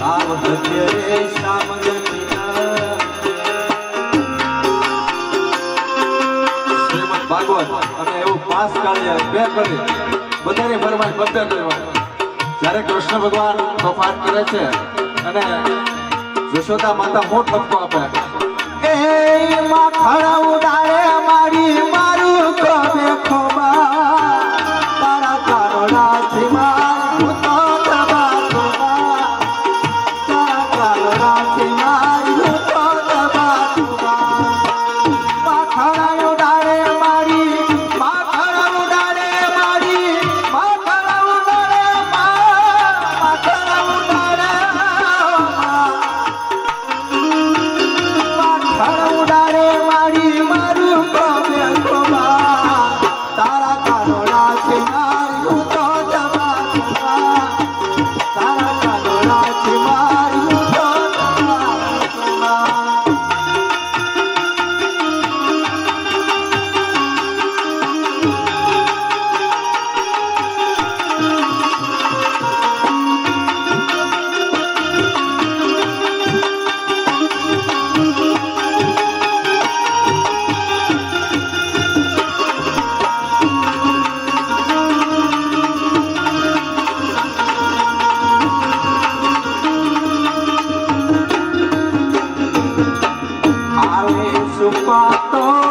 રામ અને એવું પાસ કાઢ્યા બે કરી. બધાને ફરમાય બધે ફરમાય. જ્યારે કૃષ્ણ ભગવાન તોફાન કરે છે, અને જશોદા માતા મોટ ઠપકો આપે. એ pato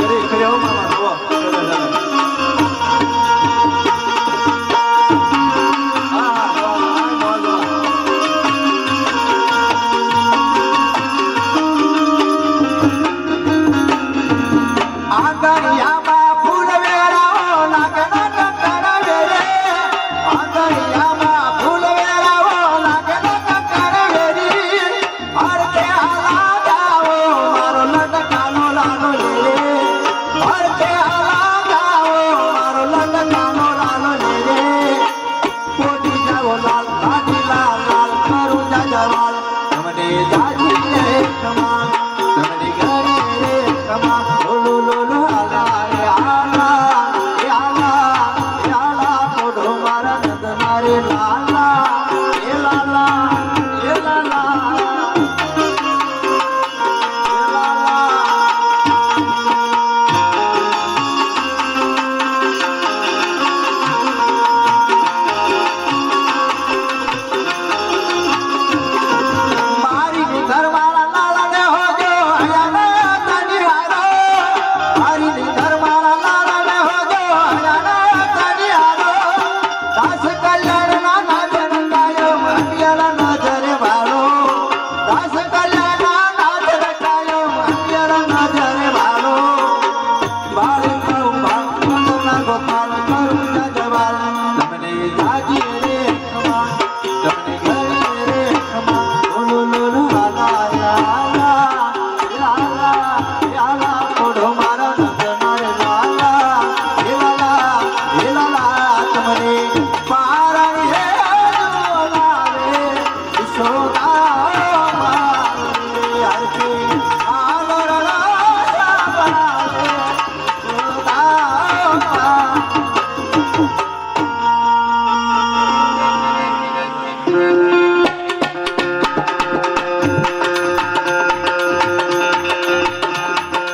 Jadi, 妈妈